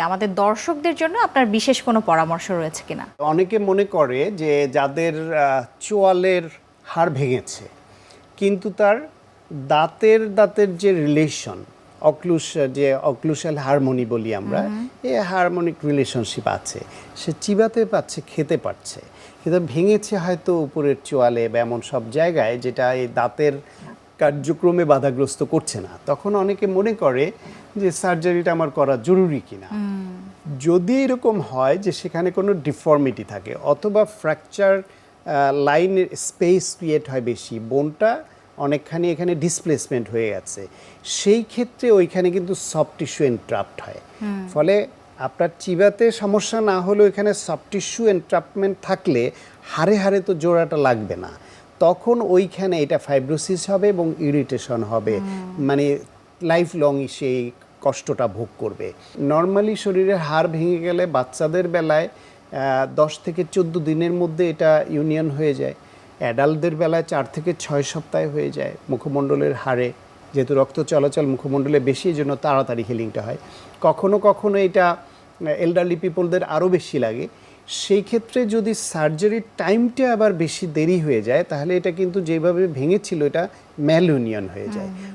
আমাদের দর্শকদের জন্য আপনার বিশেষ কোনো পরামর্শ রয়েছে কিনা? অনেকে মনে করে যে যাদের চোয়ালের হাড় ভেঙেছে কিন্তু তার দাঁতের দাঁতের যে রিলেশন অক্লুস যে অক্লুশাল হারমোনি বলি আমরা এই হারমোনিক রিলেশনশিপ আছে। সে চিবাতে পাচ্ছে খেতে পারছে কিন্তু ভেঙেছে হয়তো উপরের চোয়ালে বা এমন সব জায়গায় যেটা এই দাঁতের কার্যক্রমে বাধাগ্রস্ত করছে না। তখন অনেকে মনে করে যে সার্জারিটা আমার করা জরুরি কিনা। যদি এরকম হয় যে সেখানে কোনো ডিফর্মিটি থাকে অথবা ফ্র্যাকচার লাইনের স্পেস ক্রিয়েট হয় বেশি বোনটা অনেকখানি এখানে ডিসপ্লেসমেন্ট হয়ে গেছে সেই ক্ষেত্রে ওইখানে কিন্তু সফট টিস্যু এন্ট্রাপ্ট হয়। ফলে আপনার চিবাতে সমস্যা না হলেও এখানে সফট টিস্যু এন্ট্রাপমেন্ট থাকলে হাড়ে হাড়ে তো জোড়াটা লাগবে না। তখন ওইখানে এটা ফাইব্রোসিস হবে এবং ইরিটেশন হবে। মানে লাইফ লংই সেই কষ্টটা ভোগ করবে। নর্মালি শরীরের হাড় ভেঙে গেলে বাচ্চাদের বেলায় দশ থেকে চোদ্দ দিনের মধ্যে এটা ইউনিয়ন হয়ে যায়। অ্যাডাল্টদের বেলায় চার থেকে ছয় সপ্তাহে হয়ে যায় মুখমণ্ডলের হাড়ে। যেহেতু রক্ত চলাচল মুখমণ্ডলে বেশি এই জন্য তাড়াতাড়ি হিলিংটা হয়। কখনো কখনো এটা এল্ডারলি পিপলদের আরও বেশি লাগে। সেই ক্ষেত্রে যদি সার্জারির টাইমটা আবার বেশি দেরি হয়ে যায়, তাহলে এটা কিন্তু যেভাবে ভেঙেছিল, এটা ম্যালুনিয়ন হয়ে যায়।